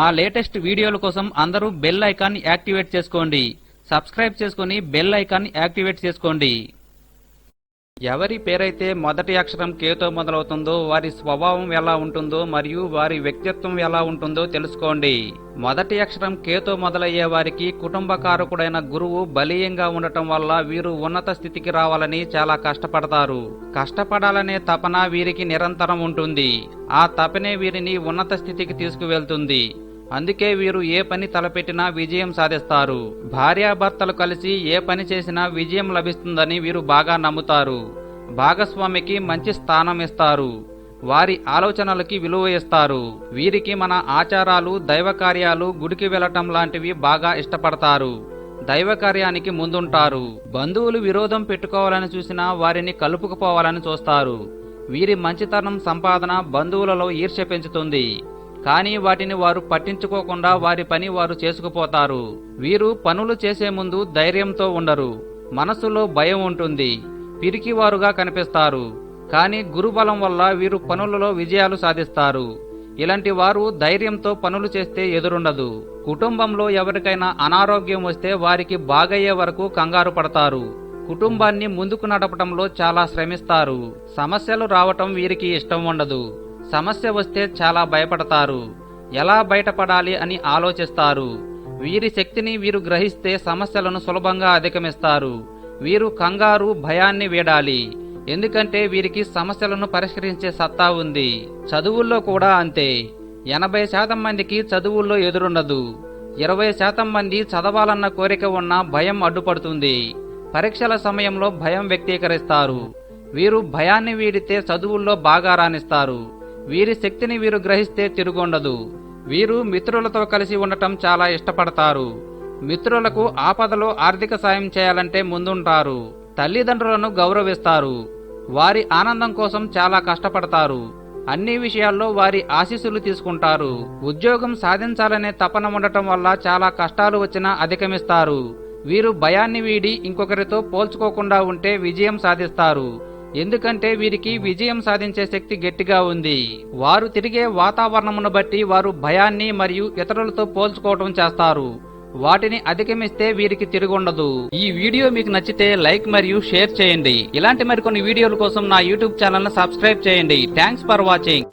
మా లేటెస్ట్ వీడియోల కోసం అందరూ బెల్ ఐకాన్ యాక్టివేట్ చేసుకోండి. సబ్స్క్రైబ్ చేసుకుని బెల్ ఐకాన్ యాక్టివేట్ చేసుకోండి. ఎవరి పేరైతే మొదటి అక్షరం కేతో మొదలవుతుందో వారి స్వభావం ఎలా ఉంటుందో మరియు వారి వ్యక్తిత్వం ఎలా ఉంటుందో తెలుసుకోండి. మొదటి అక్షరం కేతో మొదలయ్యే వారికి కుటుంబకారకుడైన గురువు బలీయంగా ఉండటం వల్ల వీరు ఉన్నత స్థితికి రావాలని చాలా కష్టపడతారు. కష్టపడాలనే తపన వీరికి నిరంతరం ఉంటుంది. ఆ తపనే వీరిని ఉన్నత స్థితికి తీసుకువెళ్తుంది. అందుకే వీరు ఏ పని తలపెట్టినా విజయం సాధిస్తారు. భార్యాభర్తలు కలిసి ఏ పని చేసినా విజయం లభిస్తుందని వీరు బాగా నమ్ముతారు. భాగస్వామికి మంచి స్థానం ఇస్తారు. వారి ఆలోచనలకి విలువ ఇస్తారు. వీరికి మన ఆచారాలు దైవ కార్యాలు గుడికి వెళ్ళటం లాంటివి బాగా ఇష్టపడతారు. దైవ కార్యానికి ముందుంటారు. బంధువులు విరోధం పెట్టుకోవాలని చూసినా వారిని కలుపుకుపోవాలని చూస్తారు. వీరి మంచితనం సంపాదన బంధువులలో ఈర్ష్య పెంచుతుంది. కానీ వాటిని వారు పట్టించుకోకుండా వారి పని వారు చేసుకుపోతారు. వీరు పనులు చేసే ముందు ధైర్యంతో ఉండరు. మనసులో భయం ఉంటుంది. పిరికివారుగా కనిపిస్తారు. కానీ గురుబలం వల్ల వీరు పనులలో విజయాలు సాధిస్తారు. ఇలాంటి వారు ధైర్యంతో పనులు చేస్తే ఎదురుండదు. కుటుంబంలో ఎవరికైనా అనారోగ్యం వస్తే వారికి బాగయ్యే వరకు కంగారు పడతారు. కుటుంబాన్ని ముందుకు నడపటంలో చాలా శ్రమిస్తారు. సమస్యలు రావటం వీరికి ఇష్టం ఉండదు. సమస్య వస్తే చాలా భయపడతారు. ఎలా బయటపడాలి అని ఆలోచిస్తారు. వీరి శక్తిని వీరు గ్రహిస్తే సమస్యలను సులభంగా అధిగమిస్తారు. వీరు కంగారు భయాన్ని వీడాలి. ఎందుకంటే వీరికి సమస్యలను పరిష్కరించే సత్తా ఉంది. చదువుల్లో కూడా అంతే. ఎనభై శాతం మందికి చదువుల్లో ఎదురుండదు. ఇరవై శాతం మంది చదవాలన్న కోరిక ఉన్న భయం అడ్డుపడుతుంది. పరీక్షల సమయంలో భయం వ్యక్తీకరిస్తారు. వీరు భయాన్ని వీడితే చదువుల్లో బాగా రాణిస్తారు. వీరి శక్తిని వీరు గ్రహిస్తే తిరుగుండదు. వీరు మిత్రులతో కలిసి ఉండటం చాలా ఇష్టపడతారు. మిత్రులకు ఆపదలో ఆర్థిక సాయం చేయాలంటే ముందుంటారు. తల్లిదండ్రులను గౌరవిస్తారు. వారి ఆనందం కోసం చాలా కష్టపడతారు. అన్ని విషయాల్లో వారి ఆశీస్సులు తీసుకుంటారు. ఉద్యోగం సాధించాలనే తపన ఉండటం వల్ల చాలా కష్టాలు వచ్చినా అధిగమిస్తారు. వీరు భయాన్ని వీడి ఇంకొకరితో పోల్చుకోకుండా ఉంటే విజయం సాధిస్తారు. ఎందుకంటే వీరికి విజయం సాధించే శక్తి గట్టిగా ఉంది. వారు తిరిగే వాతావరణమును బట్టి వారు భయాన్ని మరియు ఇతరులతో పోల్చుకోవటం చేస్తారు. వాటిని అధిగమిస్తే వీరికి తిరుగుండదు. ఈ వీడియో మీకు నచ్చితే లైక్ మరియు షేర్ చేయండి. ఇలాంటి మరికొన్ని వీడియోల కోసం నా యూట్యూబ్ ఛానల్ సబ్స్క్రైబ్ చేయండి. Thanks for watching.